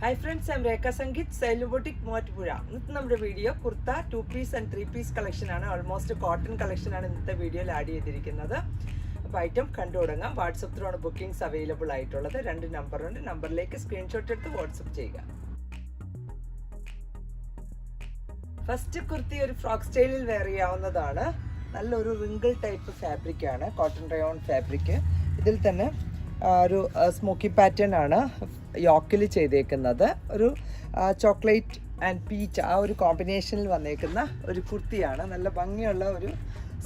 Hi friends I'm Rekha Sangeeth സെലുബോട്ടിക് Muvattupuzha ഇന്നത്തെ നമ്മുടെ video kurta two piece and three piece collection ആണ്. Almost cotton collection ആണ് ഇന്നത്തെ വീഡിയോയിൽ ആഡ് ചെയ്തിരിക്കുന്നത്. അപ്പോൾ ഐറ്റം കണ്ടു തുടങ്ങാം. വാട്സപ്പ് ത്രൂ ആണ് ബുക്കിംഗ്സ് അവൈലബിൾ ആയിട്ടുള്ളത്. രണ്ട് നമ്പറുണ്ട് നമ്പറിലേക്ക് സ്ക്രീൻഷോട്ട് എടുത്ത് വാട്സപ്പ് ചെയ്യുക. ഫസ്റ്റ് കുർത്തി ഒരു ഫ്രോക്ക് സ്റ്റൈലിൽ വെയർ ചെയ്യാവുന്നതാണ്. നല്ലൊരു റിങ്കിൾ ടൈപ്പ് ഫാബ്രിക് ആണ്. കോട്ടൺ റയോൺ ഫാബ്രിക് ഇതിൽ തന്നെ ഒരു സ്മോക്കി പാറ്റേൺ ആണ് യോക്കിൽ ചെയ്തേക്കുന്നത്. ഒരു ചോക്ലേറ്റ് ആൻഡ് പീച്ച് ആ ഒരു കോമ്പിനേഷനിൽ വന്നേക്കുന്ന ഒരു കുർത്തിയാണ്. നല്ല ഭംഗിയുള്ള ഒരു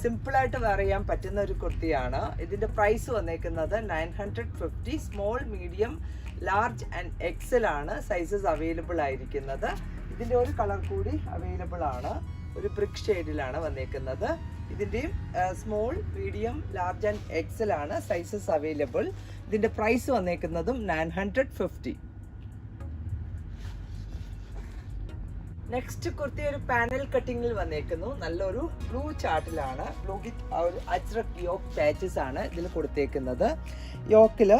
സിമ്പിളായിട്ട് വെയർ ചെയ്യാൻ പറ്റുന്ന ഒരു കുർത്തിയാണ്. ഇതിന്റെ പ്രൈസ് വന്നേക്കുന്നത് nine hundred fifty small medium large and XL ആണ് സൈസസ് അവൈലബിൾ ആയിരിക്കുന്നത്. ഇതിന്റെ ഒരു കളർ കൂടി അവൈലബിൾ ആണ്. ഒരു ബ്രിക് ഷെയ്ഡിലാണ് വന്നേക്കുന്നത്. ഇതിന്റെയും small medium large and XL ആണ് സൈസസ് അവൈലബിൾ ഇതിന്റെ price വന്നേക്കുന്നതും nine hundred fifty next kurti ഒരു പാനൽ കട്ടിങ്ങിൽ വന്നേക്കുന്നു. നല്ലൊരു ബ്ലൂ ചാർട്ടിലാണ് ബ്ലൂ വിത്ത് ഒരു അജ്രക് യോക്ക് പാച്ചസ് ആണ് ഇതിൽ കൊടുത്തേക്കുന്നത്. യോക്കിൽ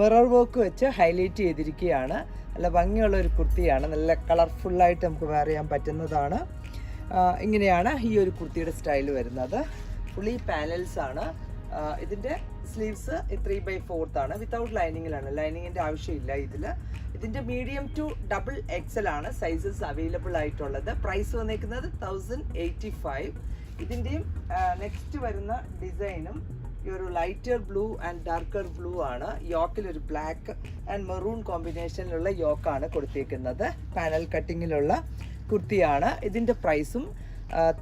മിറർ വർക്ക് വെച്ച് ഹൈലൈറ്റ് ചെയ്തിരിക്കുകയാണ്. നല്ല ഭംഗിയുള്ള ഒരു കുർത്തിയാണ്. നല്ല കളർഫുള്ളായിട്ട് നമുക്ക് വെയർ ചെയ്യാൻ പറ്റുന്നതാണ്. ഇങ്ങനെയാണ് ഈ ഒരു കുർത്തിയുടെ സ്റ്റൈൽ വരുന്നത്. ഫുള്ളി പാനൽസ് ആണ്. ഇതിന്റെ സ്ലീവ്സ് ത്രീ ബൈ ഫോർത്ത് ആണ്. വിത്തൗട്ട് ലൈനിങ്ങിലാണ് ലൈനിങ്ങിന്റെ ആവശ്യമില്ല ഇതിൽ ഇതിന്റെ മീഡിയം ടു ഡബിൾ എക്സൽ ആണ് സൈസസ് അവൈലബിൾ ആയിട്ടുള്ളത്. പ്രൈസ് വന്നേക്കുന്നത് തൗസൻഡ് എയ്റ്റി ഫൈവ് ഇതിന്റെയും നെക്സ്റ്റ് വരുന്ന ഡിസൈനും ഈ ഒരു lighter blue and darker blue ആണ്. യോക്കിൽ ഒരു ബ്ലാക്ക് ആൻഡ് മെറൂൺ കോമ്പിനേഷനിലുള്ള യോക്കാണ് കൊടുത്തേക്കുന്നത്. പാനൽ കട്ടിങ്ങിലുള്ള കുർത്തിയാണ്. ഇതിന്റെ പ്രൈസും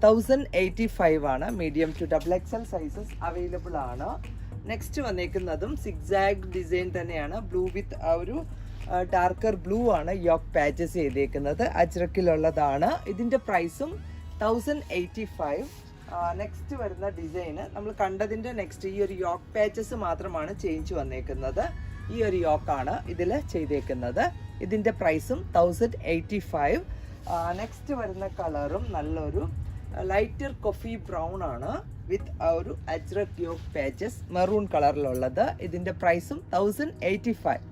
തൗസൻഡ് എയ്റ്റി ഫൈവ് ആണ്. Medium to double XL sizes available ആണ്. നെക്സ്റ്റ് വന്നേക്കുന്നതും സിക്സാഗ് ഡിസൈൻ തന്നെയാണ്. ബ്ലൂ വിത്ത് ആ ഒരു ഡാർക്കർ ബ്ലൂ ആണ് യോക്ക് പാച്ചസ് ചെയ്തേക്കുന്നത്. അജ്രക്കിലുള്ളതാണ്. ഇതിന്റെ പ്രൈസും തൗസൻഡ് എയ്റ്റി ഫൈവ് നെക്സ്റ്റ് വരുന്ന ഡിസൈന് നമ്മൾ കണ്ടതിന്റെ നെക്സ്റ്റ് ഈ ഒരു യോക്ക് പാച്ചസ് മാത്രമാണ് ചേഞ്ച് വന്നേക്കുന്നത്. ഈ ഒരു യോക്കാണ് ഇതിൽ ചെയ്തേക്കുന്നത്. ഇതിന്റെ പ്രൈസും തൗസൻഡ് എയ്റ്റി ഫൈവ് നെക്സ്റ്റ് വരുന്ന കളറും നല്ലൊരു ലൈറ്റർ കൊഫി ബ്രൗൺ ആണ് വിത്ത് ഒരു അജ്രക് യോക്ക് പാച്ചസ് മെറൂൺ കളറിലുള്ളത് ഇതിന്റെ പ്രൈസും thousand eighty five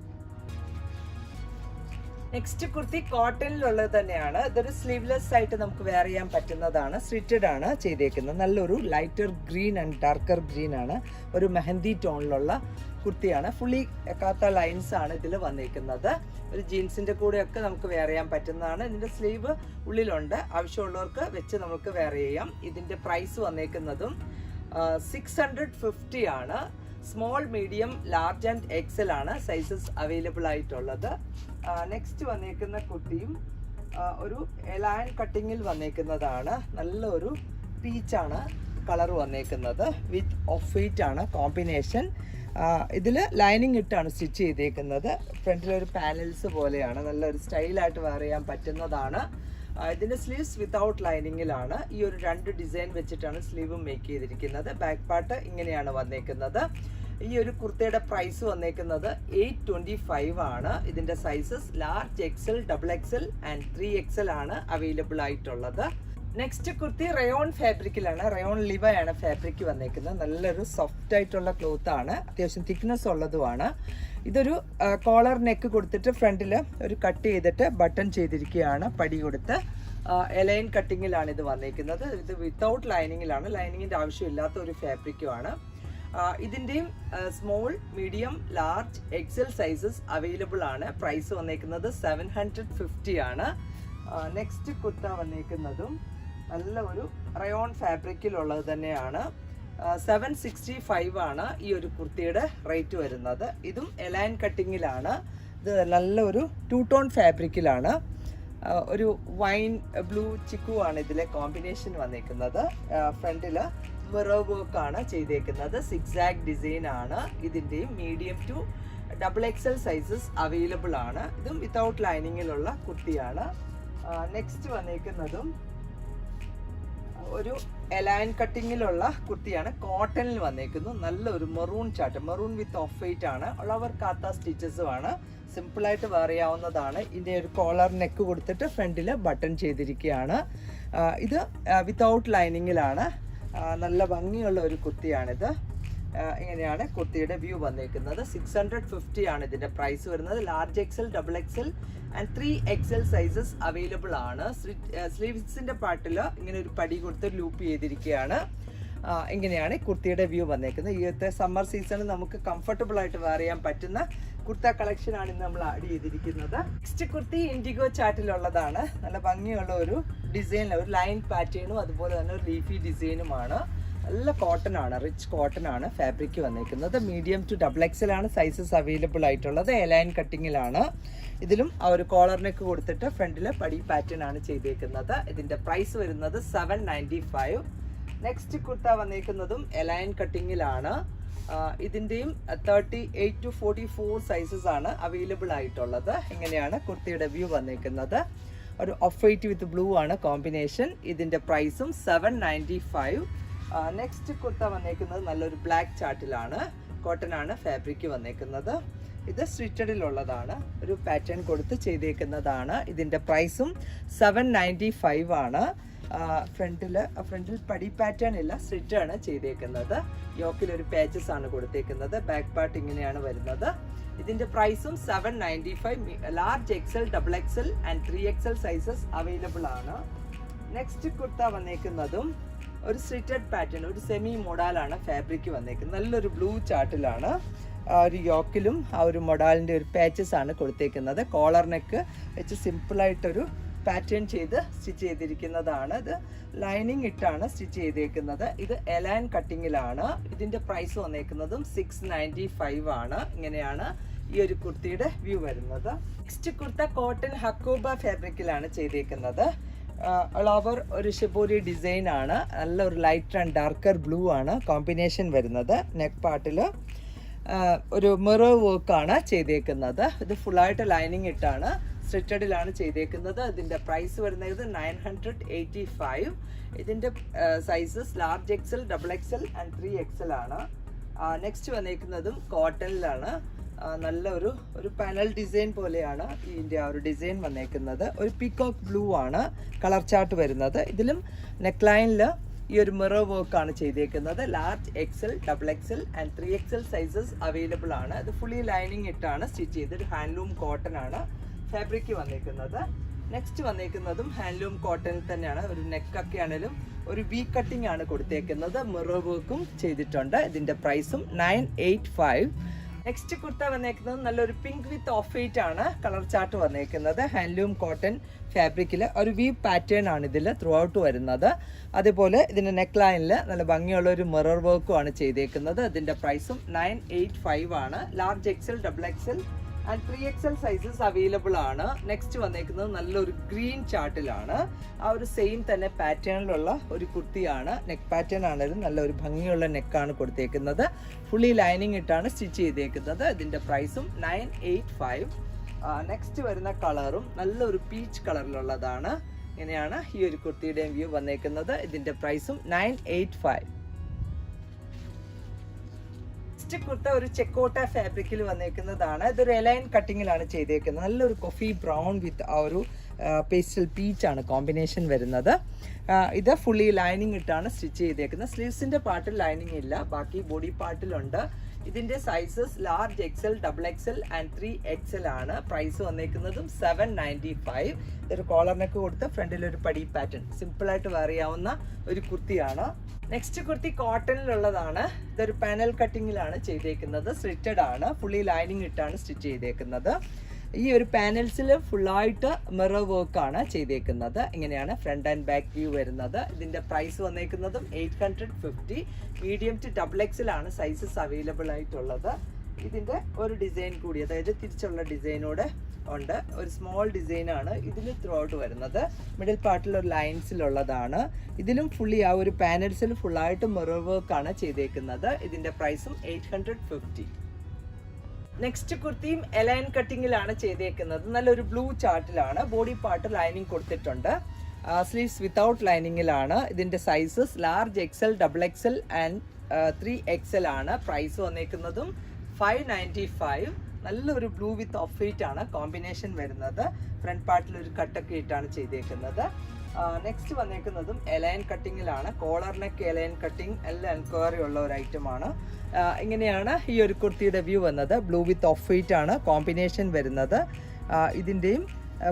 next kurti കോട്ടണിലുള്ളത് തന്നെയാണ്. ഇതൊരു സ്ലീവ്ലെസ് ആയിട്ട് നമുക്ക് വെയർ ചെയ്യാൻ പറ്റുന്നതാണ്. സ്റ്റിറ്റഡ് ആണ് ചെയ്തേക്കുന്നത്. നല്ലൊരു lighter green and darker green ആണ്. ഒരു മെഹന്തി ടോണിലുള്ള കുർത്തിയാണ്. ഫുള്ളി കാത്ത ലൈൻസ് ആണ് ഇതിൽ വന്നേക്കുന്നത്. ഒരു ജീൻസിന്റെ കൂടെയൊക്കെ നമുക്ക് വെയർ ചെയ്യാൻ പറ്റുന്നതാണ്. ഇതിന്റെ സ്ലീവ് ഉള്ളിലുണ്ട്. ആവശ്യമുള്ളവർക്ക് വെച്ച് നമുക്ക് വെയർ ചെയ്യാം. ഇതിന്റെ പ്രൈസ് വന്നേക്കുന്നതും സിക്സ് ഹൺഡ്രഡ് ഫിഫ്റ്റി ആണ്. Small medium large and XL ആണ് സൈസസ് അവൈലബിൾ ആയിട്ടുള്ളത്. നെക്സ്റ്റ് വന്നേക്കുന്ന കുട്ടിയും ഒരു എലാൻ കട്ടിങ്ങിൽ വന്നേക്കുന്നതാണ്. നല്ലൊരു പീച്ചാണ് കളർ വന്നേക്കുന്നത്. വിത്ത് ഓഫ് വൈറ്റ് ആണ് കോമ്പിനേഷൻ ഇതിൽ ലൈനിങ് ഇട്ടാണ് സ്റ്റിച്ച് ചെയ്തേക്കുന്നത്. ഫ്രണ്ടിലൊരു പാനൽസ് പോലെയാണ്. നല്ലൊരു സ്റ്റൈലായിട്ട് വെയർ ചെയ്യാൻ പറ്റുന്നതാണ്. ആ, ഇതിന്റെ സ്ലീവ്സ് വിത്തൗട്ട് ലൈനിങ്ങിലാണ് ഈ ഒരു രണ്ട് ഡിസൈൻ വെച്ചിട്ടാണ് സ്ലീവ് മേക്ക് ചെയ്തിരിക്കുന്നത്. ബാക്ക് പാർട്ട് ഇങ്ങനെയാണ് വന്നേക്കുന്നത്. ഈ ഒരു കുർത്തയുടെ പ്രൈസ് വന്നേക്കുന്നത് എയ്റ്റ് ട്വന്റി ഫൈവ് ആണ്. ഇതിന്റെ sizes large XL double XL and three XL ആണ് അവൈലബിൾ ആയിട്ടുള്ളത്. നെക്സ്റ്റ് കുർത്തി റയോൺ ഫാബ്രിക്കിലാണ് റയോൺ ലിവയാണ് ഫാബ്രിക് വന്നേക്കുന്നത്. നല്ലൊരു സോഫ്റ്റ് ആയിട്ടുള്ള ക്ലോത്ത് ആണ്. അത്യാവശ്യം തിക്നെസ് ഉള്ളതുമാണ്. ഇതൊരു കോളർ നെക്ക് കൊടുത്തിട്ട് ഫ്രണ്ടിൽ ഒരു കട്ട് ചെയ്തിട്ട് ബട്ടൺ ചെയ്തിരിക്കുകയാണ് പടി കൊടുത്ത്. എലൈൻ കട്ടിങ്ങിലാണ് ഇത് വന്നേക്കുന്നത്. ഇത് വിത്തൗട്ട് ലൈനിങ്ങിലാണ് ലൈനിങ്ങിന്റെ ആവശ്യമില്ലാത്ത ഒരു ഫാബ്രിക്കുമാണ് ഇതിന്റെയും small medium large XL sizes available ആണ്. പ്രൈസ് വന്നേക്കുന്നത് സെവൻ ഹൺഡ്രഡ് ഫിഫ്റ്റി ആണ്. നെക്സ്റ്റ് കുർത്ത വന്നേക്കുന്നതും നല്ല ഒരു റയോൺ ഫാബ്രിക്കിലുള്ളത് തന്നെയാണ്. സെവൻ സിക്സ്റ്റി ഫൈവ് ആണ് ഈ ഒരു കുർത്തിയുടെ റേറ്റ് വരുന്നത്. ഇതും എലൈൻ കട്ടിങ്ങിലാണ്. ഇത് നല്ലൊരു ടു ടോൺ ഫാബ്രിക്കിലാണ് ഒരു വൈൻ ബ്ലൂ ചിക്കു ആണ് ഇതിലെ കോമ്പിനേഷൻ വന്നിരിക്കുന്നത്. ഫ്രണ്ടിൽ മിറർ വർക്ക് ആണ് ചെയ്തേക്കുന്നത്. സിക്സാക്ട് ഡിസൈൻ ആണ്. ഇതിന്റെയും medium to double XL sizes available ആണ്. ഇതും വിത്തൗട്ട് ലൈനിങ്ങിലുള്ള കുർത്തിയാണ്. നെക്സ്റ്റ് വന്നേക്കുന്നതും ഒരു എലൈൻ കട്ടിങ്ങിലുള്ള കുർത്തിയാണ് കോട്ടണിൽ വന്നേക്കുന്നു. നല്ലൊരു maroon chart maroon with off white ആണ്. ഉള്ളവർ കാത്ത സ്റ്റിച്ചസുമാണ് സിമ്പിളായിട്ട് വേറിയാവുന്നതാണ് ഇതിന്റെ ഒരു കോളർ നെക്ക് കൊടുത്തിട്ട് ഫ്രണ്ടിൽ ബട്ടൺ ചെയ്തിരിക്കുകയാണ്. ഇത് വിത്തൗട്ട് ലൈനിങ്ങിലാണ് നല്ല ഭംഗിയുള്ള ഒരു കുർത്തിയാണിത് ഇങ്ങനെയാണ് കുർത്തിയുടെ വ്യൂ വന്നിരിക്കുന്നത് സിക്സ് ഹൺഡ്രഡ് ഫിഫ്റ്റി ആണ് ഇതിന്റെ പ്രൈസ് വരുന്നത്. Large XL double XL and three XL sizes available ആണ്. സ്ലീവ്സിന്റെ പാട്ടിൽ ഇങ്ങനെ ഒരു പടി കൊടുത്ത് ലൂപ്പ് ചെയ്തിരിക്കുകയാണ്. ഇങ്ങനെയാണ് കുർത്തിയുടെ വ്യൂ വന്നേക്കുന്നത്. ഈ സമ്മർ സീസണിൽ നമുക്ക് കംഫർട്ടബിൾ ആയിട്ട് വെയർ ചെയ്യാൻ പറ്റുന്ന കുർത്ത കളക്ഷനാണ് ഇന്ന് നമ്മൾ ആഡ് ചെയ്തിരിക്കുന്നത്. നെക്സ്റ്റ് കുർത്തി ഇൻഡിഗോ ചാറ്റിലുള്ളതാണ് നല്ല ഭംഗിയുള്ള ഒരു ഡിസൈനിൽ ഒരു ലൈൻ പാറ്റേണും അതുപോലെ തന്നെ ഒരു ലീഫി ഡിസൈനുമാണ് നല്ല കോട്ടൺ ആണ് റിച്ച് കോട്ടൺ ആണ് ഫാബ്രിക് വന്നിരിക്കുന്നത്. മീഡിയം ടു ഡബിൾ എക്സൽ ആണ് സൈസസ് അവൈലബിൾ ആയിട്ടുള്ളത്. എലൈൻ കട്ടിങ്ങിലാണ് ഇതിലും ആ ഒരു കോളർ നെക്ക് കൊടുത്തിട്ട് ഫ്രണ്ടിൽ പടി പാറ്റേൺ ആണ് ചെയ്തേക്കുന്നത്. ഇതിന്റെ പ്രൈസ് വരുന്നത് seven ninety five next kurta വന്നിരിക്കുന്നതും A line കട്ടിങ്ങിലാണ് ഇതിന്റെയും thirty eight to forty four sizes ആണ് അവൈലബിൾ ആയിട്ടുള്ളത്. ഇങ്ങനെയാണ് കുർത്തിയുടെ വ്യൂ വന്നിരിക്കുന്നത്. ഒരു ഓഫ് വൈറ്റ് വിത്ത് ബ്ലൂ ആണ് കോമ്പിനേഷൻ ഇതിന്റെ പ്രൈസും seven ninety five next kurta വന്നേക്കുന്നത് നല്ലൊരു ബ്ലാക്ക് ചാർട്ടിലാണ് കോട്ടൺ ആണ് ഫാബ്രിക് വന്നേക്കുന്നത്. ഇത് സ്റ്റിറ്റഡിലുള്ളതാണ് ഒരു പാറ്റേൺ കൊടുത്ത് ചെയ്തേക്കുന്നതാണ്. ഇതിന്റെ പ്രൈസും സെവൻ നയന്റി ഫൈവ് ആണ്. ഫ്രണ്ടിൽ ഫ്രണ്ടിൽ പടി പാറ്റേൺ ഇല്ല സ്റ്റിറ്റാണ് ചെയ്തേക്കുന്നത്. യോക്കിലൊരു പാച്ചസ് ആണ് കൊടുത്തേക്കുന്നത്. ബാക്ക് പാർട്ട് ഇങ്ങനെയാണ് വരുന്നത്. ഇതിന്റെ പ്രൈസും seven ninety five large XL double XL and three XL sizes available ആണ്. നെക്സ്റ്റ് കുർത്ത വന്നേക്കുന്നതും ഒരു സ്റ്റിറ്റഡ് പാറ്റേൺ ഒരു സെമി മൊഡാലാണ് ഫാബ്രിക് വന്നേക്കുന്നത്. നല്ലൊരു ബ്ലൂ ചാർട്ടിലാണ് ആ ഒരു യോക്കിലും ആ ഒരു മൊഡാലിന്റെ ഒരു പാച്ചസ് ആണ് കൊടുത്തേക്കുന്നത്. കോളർ നെക്ക് വെച്ച് സിമ്പിളായിട്ടൊരു പാറ്റേൺ ചെയ്ത് സ്റ്റിച്ച് ചെയ്തിരിക്കുന്നതാണ്. ഇത് ലൈനിങ് ഇട്ടാണ് സ്റ്റിച്ച് ചെയ്തേക്കുന്നത്. ഇത് എലാൻ കട്ടിങ്ങിലാണ് ഇതിന്റെ പ്രൈസ് വന്നേക്കുന്നതും സിക്സ് നയന്റി ഫൈവ് ആണ്. ഇങ്ങനെയാണ് ഈ ഒരു കുർത്തിയുടെ വ്യൂ വരുന്നത്. നെക്സ്റ്റ് കുർത്ത കോട്ടൺ ഹക്കൂബ ഫാബ്രിക്കിലാണ് ചെയ്തേക്കുന്നത്. ഓവർ ഒരു ഷിബോരി ഡിസൈൻ ആണ്. നല്ല ഒരു ലൈറ്റ് ആൻഡ് ഡാർക്കർ ബ്ലൂ ആണ് കോമ്പിനേഷൻ വരുന്നത് നെക്ക് പാർട്ടിൽ ഒരു മിറർ ആണ് ചെയ്തേക്കുന്നത്. ഇത് ഫുള്ളായിട്ട് ലൈനിങ് ഇട്ടാണ് സ്ട്രിറ്റഡിലാണ് ചെയ്തേക്കുന്നത്. ഇതിന്റെ പ്രൈസ് വരുന്നത് നയൻ ഹൺഡ്രഡ് എയ്റ്റി ഫൈവ് ഇതിന്റെ sizes large XL double XL and three XL ആണ്. നെക്സ്റ്റ് വന്നേക്കുന്നതും കോട്ടണിലാണ് നല്ല ഒരു ഒരു പാനൽ ഡിസൈൻ പോലെയാണ് ഇതിന്റെ ആ ഒരു ഡിസൈൻ വന്നേക്കുന്നത്. ഒരു പീകോക്ക് ബ്ലൂ ആണ് കളർ ചാർട്ട് വരുന്നത്. ഇതിലും നെക്ക് ലൈനിൽ ഈ ഒരു മിറർ വർക്ക് ആണ് ചെയ്തേക്കുന്നത്. Large XL double XL and three XL sizes available ആണ്. ഇത് ഫുള്ളി ലൈനിങ് ഇട്ടാണ് സ്റ്റിച്ച് ചെയ്ത് ഒരു ഹാൻഡ്ലൂം കോട്ടൺ ആണ് ഫാബ്രിക് വന്നേക്കുന്നത്. നെക്സ്റ്റ് വന്നേക്കുന്നതും ഹാൻഡ്ലൂം കോട്ടണിൽ തന്നെയാണ്. ഒരു നെക്കൊക്കെ ആണെങ്കിലും ഒരു വി കട്ടിംഗ് ആണ് കൊടുത്തേക്കുന്നത്. മിറർ വർക്കും ചെയ്തിട്ടുണ്ട്. ഇതിന്റെ പ്രൈസും nine eight five next kurta വന്നേക്കുന്നത് നല്ലൊരു പിങ്ക് വിത്ത് ഓഫ് വൈറ്റ് ആണ് കളർ ചാർട്ട് വന്നേക്കുന്നത് ഹാൻഡ്ലൂം കോട്ടൺ ഫാബ്രിക്കിൽ ഒരു വി പാറ്റേൺ ആണ് ഇതിൽ ത്രൂ ഔട്ട് വരുന്നത്. അതേപോലെ ഇതിന്റെ നെക്ക് ലൈനിൽ നല്ല ഭംഗിയുള്ള ഒരു മിറർ വർക്കും ആണ് ചെയ്തേക്കുന്നത്. ഇതിന്റെ പ്രൈസും നയൻ എയ്റ്റ് ഫൈവ് ആണ്. Large XL double XL and three X L sizes available ആണ്. നെക്സ്റ്റ് വന്നേക്കുന്നത് നല്ലൊരു ഗ്രീൻ ചാർട്ടിലാണ് ആ ഒരു സെയിം തന്നെ പാറ്റേണിലുള്ള ഒരു കുർത്തിയാണ്. നെക്ക് പാറ്റേൺ ആണെങ്കിലും നല്ലൊരു ഭംഗിയുള്ള നെക്കാണ് കൊടുത്തേക്കുന്നത്. ഫുള്ളി ലൈനിങ് ഇട്ടാണ് സ്റ്റിച്ച് ചെയ്തേക്കുന്നത്. ഇതിന്റെ പ്രൈസും നയൻ എയ്റ്റ് ഫൈവ് നെക്സ്റ്റ് വരുന്ന കളറും നല്ലൊരു പീച്ച് കളറിലുള്ളതാണ് ഇങ്ങനെയാണ് ഈ ഒരു കുർത്തിയുടെയും വ്യൂ വന്നേക്കുന്നത്. ഇതിന്റെ പ്രൈസും nine eight five next kurta ഒരു ചെക്കോട്ട ഫാബ്രിക്കിൽ വന്നേക്കുന്നതാണ്. ഇതൊരു എലൈൻ കട്ടിങ്ങിലാണ് ചെയ്തേക്കുന്നത്. നല്ലൊരു കൊഫി ബ്രൗൺ വിത്ത് ആ ഒരു പേസ്റ്റൽ പീച്ചാണ് കോമ്പിനേഷൻ വരുന്നത്. ഇത് ഫുള്ളി ലൈനിങ് ഇട്ടാണ് സ്റ്റിച്ച് ചെയ്തേക്കുന്നത്. സ്ലീവ്സിന്റെ പാർട്ടിൽ ലൈനിങ് ഇല്ല. ബാക്കി ബോഡി പാർട്ടിലുണ്ട് ഇതിന്റെ sizes large XL double XL and three XL ആണ്. പ്രൈസ് വന്നേക്കുന്നതും സെവൻ നയന്റി ഫൈവ് ഇതൊരു കോളറിനൊക്കെ നെക്ക് കൊടുത്ത് ഫ്രണ്ടിൽ ഒരു പടി പാറ്റേൺ wear ചെയ്യാവുന്ന ഒരു കുർത്തിയാണ്. നെക്സ്റ്റ് കുർത്തി കോട്ടണിലുള്ളതാണ് ഇതൊരു പാനൽ കട്ടിങ്ങിലാണ് ചെയ്തേക്കുന്നത്. സ്റ്റിറ്റഡ് ആണ്. ഫുള്ളി ലൈനിങ് ഇട്ടാണ് സ്റ്റിച്ച് ചെയ്തേക്കുന്നത്. ഈ ഒരു പാനൽസിൽ ഫുള്ളായിട്ട് മിറർ വർക്ക് ആണ് ചെയ്തേക്കുന്നത്. ഇങ്ങനെയാണ് ഫ്രണ്ട് ആൻഡ് ബാക്ക് വ്യൂ വരുന്നത്. ഇതിന്റെ price വന്നേക്കുന്നതും eight hundred fifty medium to double എക്സിലാണ് sizes available ആയിട്ടുള്ളത്. ഇതിന്റെ ഒരു ഡിസൈൻ കൂടി അതായത് തിരിച്ചുള്ള ഡിസൈനോട് ഉണ്ട്. ഒരു സ്മോൾ ഡിസൈനാണ് ഇതിൽ ത്രൂ ഔട്ട് വരുന്നത്. മിഡിൽ പാർട്ടിൽ ഒരു ലൈൻസിലുള്ളതാണ് ഇതിലും ഫുള്ളി ആ ഒരു പാനൽസിൽ ഫുള്ളായിട്ട് മിറർ വർക്ക് ആണ് ചെയ്തേക്കുന്നത്. ഇതിന്റെ പ്രൈസും എയ്റ്റ് ഹൺഡ്രഡ് ഫിഫ്റ്റി നെക്സ്റ്റ് കുർത്തിയും എലൈൻ കട്ടിങ്ങിലാണ് ചെയ്തേക്കുന്നത്. നല്ലൊരു ബ്ലൂ ചാർട്ടിലാണ് ബോഡി പാർട്ട് ലൈനിങ് കൊടുത്തിട്ടുണ്ട്. സ്ലീവ്സ് വിത്തൗട്ട് ലൈനിങ്ങിലാണ് ഇതിന്റെ sizes large XL double XL and three XL ആണ്. പ്രൈസ് വന്നേക്കുന്നതും ഫൈവ് നയന്റി ഫൈവ് നല്ലൊരു ബ്ലൂ വിത്ത് ഓഫ് വൈറ്റ് ആണ്. കോമ്പിനേഷൻ വരുന്നത്. ഫ്രണ്ട് പാർട്ടിൽ ഒരു കട്ടൊക്കെ ഇട്ടാണ് ചെയ്തേക്കുന്നത്. നെക്സ്റ്റ് വന്നേക്കുന്നതും A line കട്ടിങ്ങിലാണ് collar neck A line cutting എല്ലാം എൻക്വയറി ഉള്ള ഒരു ഐറ്റമാണ് ഇങ്ങനെയാണ് ഈ ഒരു കുർത്തിയുടെ വ്യൂ വന്നത്. ബ്ലൂ വിത്ത് ഓഫ് വൈറ്റ് ആണ് കോമ്പിനേഷൻ വരുന്നത്. ഇതിന്റെയും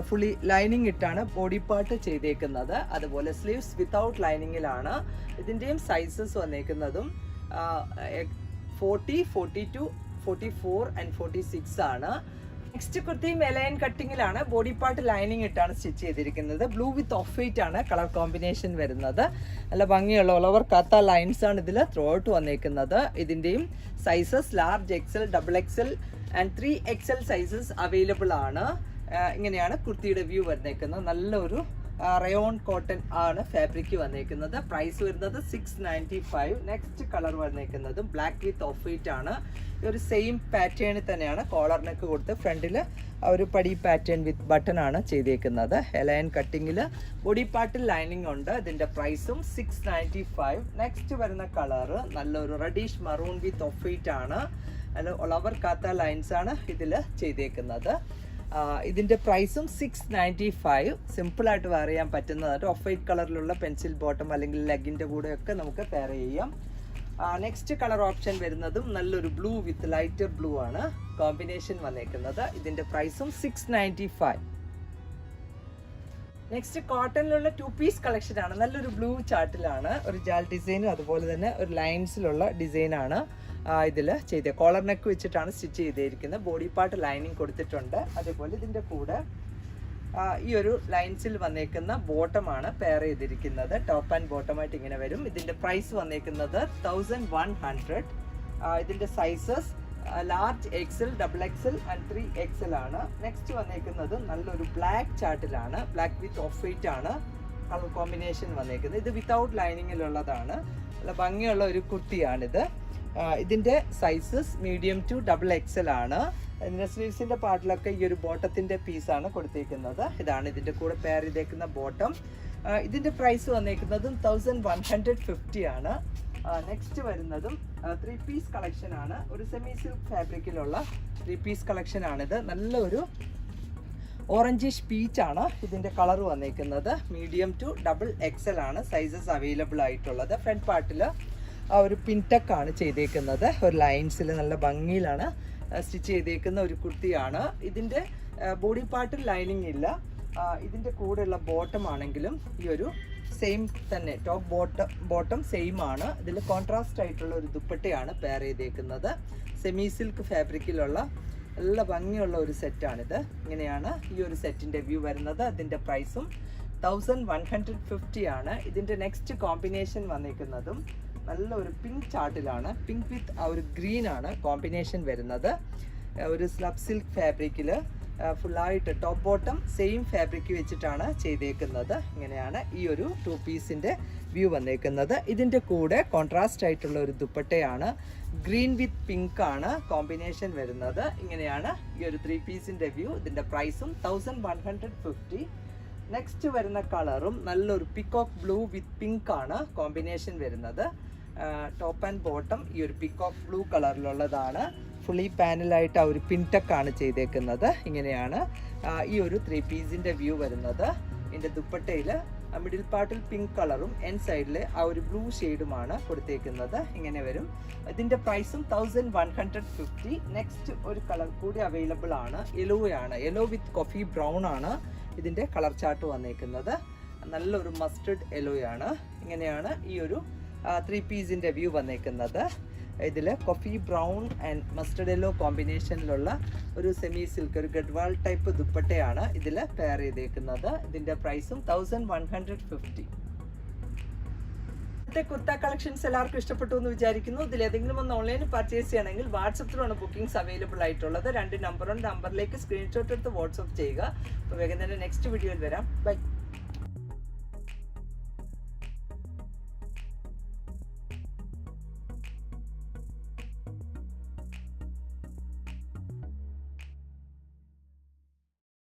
ഫുള്ളി ലൈനിങ് ഇട്ടാണ് ബോഡി പാർട്ട് ചെയ്തേക്കുന്നത്. അതുപോലെ സ്ലീവ്സ് വിത്തൗട്ട് ലൈനിങ്ങിലാണ് ഇതിന്റെയും sizes വന്നേക്കുന്നതും. Forty forty two forty four and forty six ആണ്. നെക്സ്റ്റ് കുർത്തി മെലൈൻ കട്ടിങ്ങിലാണ് ബോഡി പാർട്ട് ലൈനിങ് ഇട്ടാണ് സ്റ്റിച്ച് ചെയ്തിരിക്കുന്നത്. ബ്ലൂ വിത്ത് ഓഫ് വൈറ്റ് ആണ് കളർ കോമ്പിനേഷൻ വരുന്നത്. നല്ല ഭംഗിയുള്ള ഓവർ കത്ത ലൈൻസ് ആണ് ഇതിൽ ത്രൂ ഔട്ട് വന്നേക്കുന്നത് ഇതിന്റെയും sizes large XL double XL and three XL sizes available ആണ്. ഇങ്ങനെയാണ് കുർത്തിയുടെ വ്യൂ വന്നേക്കുന്നത്. നല്ലൊരു റയോൺ കോട്ടൺ ആണ് ഫാബ്രിക് വന്നേക്കുന്നത്. പ്രൈസ് വരുന്നത് six ninety five next colour വന്നേക്കുന്നത് ബ്ലാക്ക് വിത്ത് ഓഫ് വൈറ്റ് ആണ് ഒരു സെയിം പാറ്റേണിൽ തന്നെയാണ് കോളർ നെക്ക് കൊടുത്ത് ഫ്രണ്ടിൽ ഒരു പടി പാറ്റേൺ വിത്ത് ബട്ടൺ ആണ് ചെയ്തേക്കുന്നത്. എലയൻ കട്ടിങ്ങിൽ ബോഡി പാർട്ടിൽ ലൈനിങ് ഉണ്ട്. ഇതിന്റെ പ്രൈസും സിക്സ് നയന്റി ഫൈവ് നെക്സ്റ്റ് വരുന്ന കളറ് നല്ലൊരു reddish maroon with off white ആണ്. അല്ല ഒളവർ കാത്ത ലൈൻസ് ആണ് ഇതിൽ ചെയ്തേക്കുന്നത്. ആ, ഇതിന്റെ പ്രൈസും സിക്സ് നയന്റി ഫൈവ് സിമ്പിളായിട്ട് വെയർ ചെയ്യാൻ പറ്റുന്നതായിട്ട് ഓഫ് വൈറ്റ് കളറിലുള്ള പെൻസിൽ ബോട്ടം അല്ലെങ്കിൽ ലെഗിന്റെ കൂടെയൊക്കെ നമുക്ക് പെയർ ചെയ്യാം. നെക്സ്റ്റ് കളർ ഓപ്ഷൻ വരുന്നതും നല്ലൊരു ബ്ലൂ വിത്ത് ലൈറ്റർ ബ്ലൂ ആണ്. കോമ്പിനേഷൻ വന്നേക്കുന്നത്. ഇതിന്റെ പ്രൈസും സിക്സ് നയന്റി ഫൈവ് നെക്സ്റ്റ് കോട്ടണിലുള്ള ടു പീസ് കളക്ഷൻ ആണ്. നല്ലൊരു ബ്ലൂ ചാർട്ടിലാണ് ഒരു ജാൽ ഡിസൈനും അതുപോലെ തന്നെ ഒരു ലൈൻസിലുള്ള ഡിസൈനാണ് ഇതിൽ ചെയ്തത് കോളർ നെക്ക് വെച്ചിട്ടാണ് സ്റ്റിച്ച് ചെയ്തിരിക്കുന്നത്. ബോഡി പാർട്ട് ലൈനിങ് കൊടുത്തിട്ടുണ്ട്. അതേപോലെ ഇതിന്റെ കൂടെ ഈ ഒരു ലൈൻസിൽ വന്നേക്കുന്ന ബോട്ടമാണ് പെയർ ചെയ്തിരിക്കുന്നത്. ടോപ്പ് ആൻഡ് ബോട്ടമായിട്ട് ഇങ്ങനെ വരും. ഇതിന്റെ പ്രൈസ് വന്നേക്കുന്നത് തൗസൻഡ് വൺ ഹൺഡ്രഡ് ഇതിന്റെ sizes large XL double XL and three XL ആണ്. നെക്സ്റ്റ് വന്നേക്കുന്നത് നല്ലൊരു ബ്ലാക്ക് ചാർട്ടിലാണ് ബ്ലാക്ക് വിത്ത് ഓഫ് വൈറ്റ് ആണ്. കളർ കോമ്പിനേഷൻ വന്നേക്കുന്നത്. ഇത് വിത്തൗട്ട് ലൈനിങ്ങിലുള്ളതാണ് നല്ല ഭംഗിയുള്ള ഒരു കുർത്തിയാണിത്. ഇതിന്റെ sizes medium to double XL ആണ്. ഇതിന്റെ സ്ലീവ്സിന്റെ പാർട്ടിലൊക്കെ ഈ ഒരു ബോട്ടത്തിന്റെ പീസാണ് കൊടുത്തേക്കുന്നത്. ഇതാണ് ഇതിന്റെ കൂടെ പെയർ ചെയ്തേക്കുന്ന ബോട്ടം ഇതിന്റെ പ്രൈസ് വന്നേക്കുന്നതും തൗസൻഡ് വൺ ഹൺഡ്രഡ് ഫിഫ്റ്റി ആണ്. നെക്സ്റ്റ് വരുന്നതും ത്രീ പീസ് കളക്ഷൻ ആണ്. ഒരു സെമി സിൽക്ക് ഫാബ്രിക്കിലുള്ള ത്രീ പീസ് കളക്ഷൻ ആണിത്. നല്ലൊരു ഓറഞ്ചിഷ് ആണ് ഇതിന്റെ കളർ വന്നിരിക്കുന്നത് മീഡിയം ടു ഡബിൾ എക്സൽ ആണ് സൈസസ് അവൈലബിൾ ആയിട്ടുള്ളത്. ഫ്രണ്ട് പാർട്ടിൽ ആ ഒരു പിൻടക്കാണ് ചെയ്തേക്കുന്നത്. ഒരു ലൈൻസിൽ നല്ല ഭംഗിയിലാണ് സ്റ്റിച്ച് ചെയ്തേക്കുന്ന ഒരു കുർത്തിയാണ്. ഇതിന്റെ ബോഡി പാർട്ടിൽ ലൈനിങ് ഇല്ല. ഇതിന്റെ കൂടെയുള്ള ബോട്ടം ആണെങ്കിലും ഈ ഒരു സെയിം തന്നെ ടോപ്പ് ബോട്ടം ബോട്ടം സെയിം ആണ്. ഇതിൽ കോൺട്രാസ്റ്റ് ആയിട്ടുള്ള ഒരു ദുപ്പട്ടയാണ് പെയർ ചെയ്തേക്കുന്നത്. സെമി സിൽക്ക് ഫാബ്രിക്കിലുള്ള നല്ല ഭംഗിയുള്ള ഒരു സെറ്റാണിത് ഇങ്ങനെയാണ് ഈ ഒരു സെറ്റിന്റെ വ്യൂ വരുന്നത്. അതിന്റെ പ്രൈസും തൗസൻഡ് വൺ ഹൺഡ്രഡ് ഫിഫ്റ്റി ആണ്. ഇതിന്റെ നെക്സ്റ്റ് കോമ്പിനേഷൻ വന്നിരിക്കുന്നതും നല്ല ഒരു പിങ്ക് ചാർട്ടിലാണ് പിങ്ക് വിത്ത് ആ ഒരു ഗ്രീൻ ആണ് കോമ്പിനേഷൻ വരുന്നത്. ഒരു സ്ലബ് സിൽക്ക് ഫാബ്രിക്കിൽ ഫുള്ളായിട്ട് ടോപ്പ് ബോട്ടം സെയിം ഫാബ്രിക് വെച്ചിട്ടാണ് ചെയ്തേക്കുന്നത്. ഇങ്ങനെയാണ് ഈ ഒരു ടു പീസിന്റെ വ്യൂ വന്നേക്കുന്നത്. ഇതിന്റെ കൂടെ കോൺട്രാസ്റ്റ് ആയിട്ടുള്ള ഒരു ദുപ്പട്ടയാണ്. ഗ്രീൻ വിത്ത് പിങ്ക് ആണ് കോമ്പിനേഷൻ വരുന്നത്. ഇങ്ങനെയാണ് ഈ ഒരു ത്രീ പീസിന്റെ വ്യൂ ഇതിന്റെ പ്രൈസും thousand one hundred fifty next വരുന്ന കളറും നല്ലൊരു പിക്കോക്ക് ബ്ലൂ വിത്ത് പിങ്ക് ആണ് കോമ്പിനേഷൻ വരുന്നത്. ടോപ്പ് ആൻഡ് ബോട്ടം ഈ ഒരു പിക്കോക്ക് ബ്ലൂ കളറിലുള്ളതാണ് ഫുള്ളി പാനലായിട്ട് ആ ഒരു പിൻടക്കാണ് ചെയ്തേക്കുന്നത്. ഇങ്ങനെയാണ് ഈ ഒരു ത്രീ പീസിന്റെ വ്യൂ വരുന്നത്. ഇതിന്റെ ദുപ്പട്ടയിൽ മിഡിൽ പാർട്ടിൽ പിങ്ക് കളറും എൻ സൈഡിൽ ആ ഒരു ബ്ലൂ ഷെയ്ഡുമാണ് കൊടുത്തേക്കുന്നത്. ഇങ്ങനെ വരും. ഇതിന്റെ പ്രൈസും thousand one hundred fifty next ഒരു കളർ കൂടി അവൈലബിൾ ആണ്. യെല്ലോ ആണ്. യെല്ലോ വിത്ത് കോഫി ബ്രൗൺ ആണ് ഇതിന്റെ കളർ ചാർട്ട് വന്നേക്കുന്നത്. നല്ലൊരു മസ്റ്റർഡ് യെല്ലോ ആണ്. ഇങ്ങനെയാണ് ഈ ഒരു ത്രീ പീസിന്റെ വ്യൂ വന്നേക്കുന്നത്. ഇതിൽ coffee brown and mustard yellow കോമ്പിനേഷനിലുള്ള ഒരു സെമി സിൽക്ക് ഒരു ഗഡ്വാൾ ടൈപ്പ് ദുപ്പട്ടയാണ് ഇതിൽ പെയർ ചെയ്തേക്കുന്നത്. ഇതിന്റെ പ്രൈസും thousand one hundred fifty kurta collections എല്ലാവർക്കും ഇഷ്ടപ്പെട്ടു എന്ന് വിചാരിക്കുന്നു. ഇതിൽ ഏതെങ്കിലും ഒന്ന് ഓൺലൈനിൽ പർച്ചേസ് ചെയ്യണമെങ്കിൽ ആണ് ബുക്കിംഗ്സ് അവൈലബിൾ ആയിട്ടുള്ളത്. രണ്ട് നമ്പറുണ്ട് നമ്പറിലേക്ക് സ്ക്രീൻഷോട്ട് എടുത്ത് വാട്സപ്പ് ചെയ്യുക. അപ്പോൾ വേഗം തന്നെ നെക്സ്റ്റ് വീഡിയോയിൽ വരാം. ബൈ